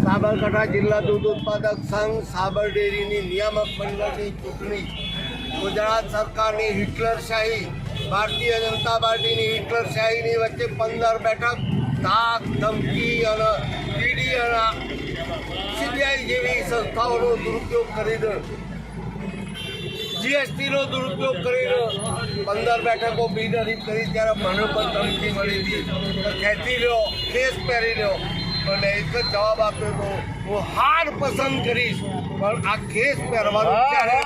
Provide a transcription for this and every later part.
સાબરકાંઠા જિલ્લા દૂધ ઉત્પાદક સંઘ સાબર ડેરીની નિયામક મંડળની ચૂંટણી. ગુજરાત સરકારની હિટલરશાહી ભારતીય જનતા પાર્ટીની હિટલરશાહીની વચ્ચે પંદર બેઠક તાક ધમકી અને ઈડી અને સીબીઆઈ જેવી સંસ્થાઓનો દુરુપયોગ કરીને, જીએસટીનો દુરુપયોગ કરીને પંદર બેઠકો બિનહરીફ કરી, ત્યારે મને પણ ધમકી મળી હતી. ખેંચી લ્યો, કેસ પહેરી લ્યો. અને એક જ જવાબ આપ્યો તો હું હાર પસંદ કરીશ, પણ આ કેસ પહેરવાનું ક્યારે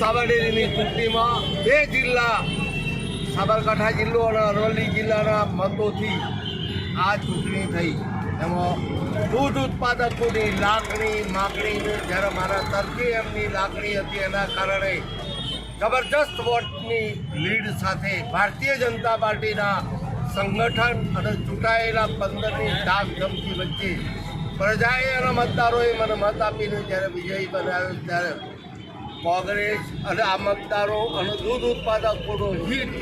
સાબરડેરીની ચૂંટણીમાં બે જિલ્લા, સાબરકાંઠા જિલ્લો અને અરવલ્લી જિલ્લાના મતોથી આ ચૂંટણી થઈ. એમાં દૂધ ઉત્પાદકોની લાગણી માગણી જ્યારે મારા તરફી એમની લાગણી હતી, એના કારણે જબરજસ્ત વોટની લીડ સાથે ભારતીય જનતા પાર્ટીના સંગઠન અને ચૂંટાયેલા પંદરની ડાક ધમકી વચ્ચે પ્રજાએ અને મતદારોએ મને મત આપીને જ્યારે વિજયી બનાવ્યો ત્યારે કોંગ્રેસ અને આ મતદારો અને દૂધ ઉત્પાદકોનો હિત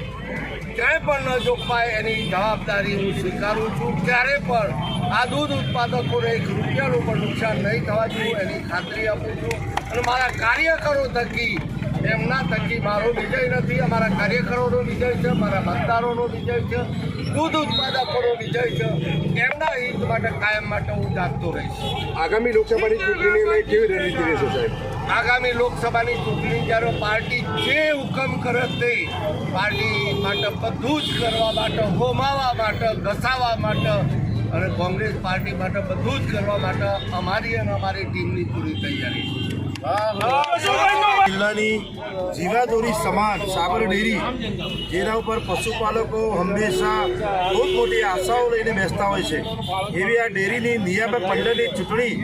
ક્યાંય પણ ન જોખવાય એની જવાબદારી હું સ્વીકારું છું. ક્યારે પણ આ દૂધ ઉત્પાદકોને એક રૂપિયાનું પણ નુકસાન નહીં થવા જોઈએ એની ખાતરી આપું છું અને મારા કાર્યકરો થકી એમના થકી મારો વિજય નથી અમારા કાર્યકરોનો વિજય છે મારા મતદારોનો વિજય છે દૂધ ઉત્પાદકોનો વિજય છે. એમના હિત માટે કાયમ માટે હું જાગતો રહીશ. આગામી લોકસભાની ચૂંટણીને લઈ કેવી રણનીતિ રહેશે સાહેબ? આગામી લોકસભાની ચૂંટણી જ્યારે પાર્ટી જે હુકમ કરે તે પાર્ટી માટે બધું જ કરવા માટે હોમાવા માટે ઘસાવા માટે અને કોંગ્રેસ પાર્ટી માટે બધું જ કરવા માટે અમારી અને અમારી ટીમની પૂરી તૈયારી છે. જિલ્લાની જીવાદોરી સમાન સાબર ડેરી, જેના ઉપર પશુપાલકો હંમેશા બહુ મોટી આશાઓ લઈને બેસતા હોય છે. એવી આ ડેરીની નિયામક મંડળની ચૂંટણી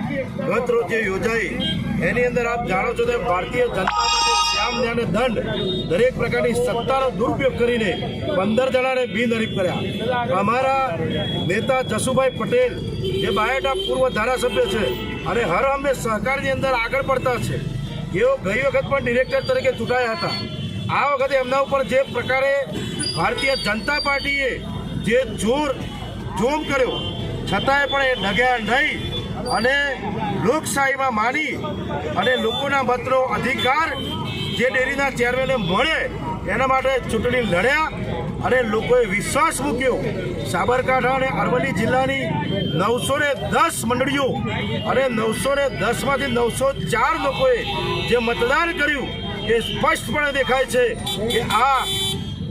ગત રોજે યોજાઈ, એની અંદર આપ જાણો છો કે ભારતીય જનતા શ્યામ દંડ દરેક પ્રકારની સત્તાનો દુરુપયોગ કરીને પંદર જણાને બિનહરીફ કર્યા. અમારા નેતા જસુભાઈ પટેલ, જે બાયોટા પૂર્વ ધારાસભ્ય છે અને હર હંમેશ સહકારની અંદર આગળ પડતા છે એઓ ગઈ વખત પણ ડિરેક્ટર તરીકે ચૂંટાયા હતા. આ વખતે એમના ઉપર જે પ્રકારે ભારતીય જનતા પાર્ટીએ જે જોર જોમ કર્યો, છતાંય પણ એ ડગ્યા નહીં અને લોકશાહીમાં માની અને લોકોના મતનો અધિકાર જે ડેરીના ચેરમેને મળે એના માટે ચૂંટણી લડ્યા અને લોકોએ વિશ્વાસ મૂક્યો. સાબરકાંઠા અને અરવલ્લી જિલ્લાની નવસો ને દસ મંડળીઓ અને નવસો ને દસમાંથી નવસો ચાર લોકોએ જે મતદાન કર્યું એ સ્પષ્ટપણે દેખાય છે કે આ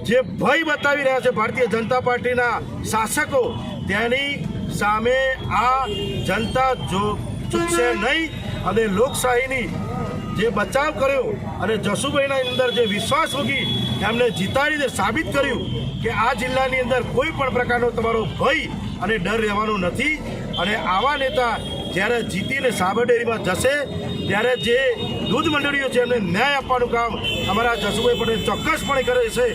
જે ભય બતાવી રહ્યા છે ભારતીય જનતા પાર્ટીના શાસકો, તેની સામે આ જનતા જો ચૂકશે નહીં અને લોકશાહીની જે બચાવ કર્યો અને જસુભાઈના અંદર જે વિશ્વાસ મૂકી એમને જીતાડીને સાબિત કર્યું કે આ જિલ્લાની અંદર કોઈ પણ પ્રકારનો તમારો ભય અને ડર રહેવાનો નથી. અને આવા નેતા જ્યારે જીતીને સાબરડેરીમાં જશે ત્યારે જે દૂધ મંડળીઓ છે, એમને ન્યાય આપવાનું કામ અમારા જસુભાઈ પટેલ ચોક્કસપણે કરે છે,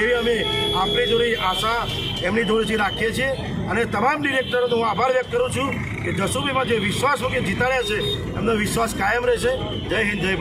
એવી અમે આપણી જોડે આશા એમની જોડેથી રાખીએ છીએ. અને તમામ ડિરેક્ટરોનો હું આભાર વ્યક્ત કરું છું કે જસુભાઈમાં જે વિશ્વાસ મૂકી જીતાડ્યા છે, એમનો વિશ્વાસ કાયમ રહેશે. જય હિન્દ, જય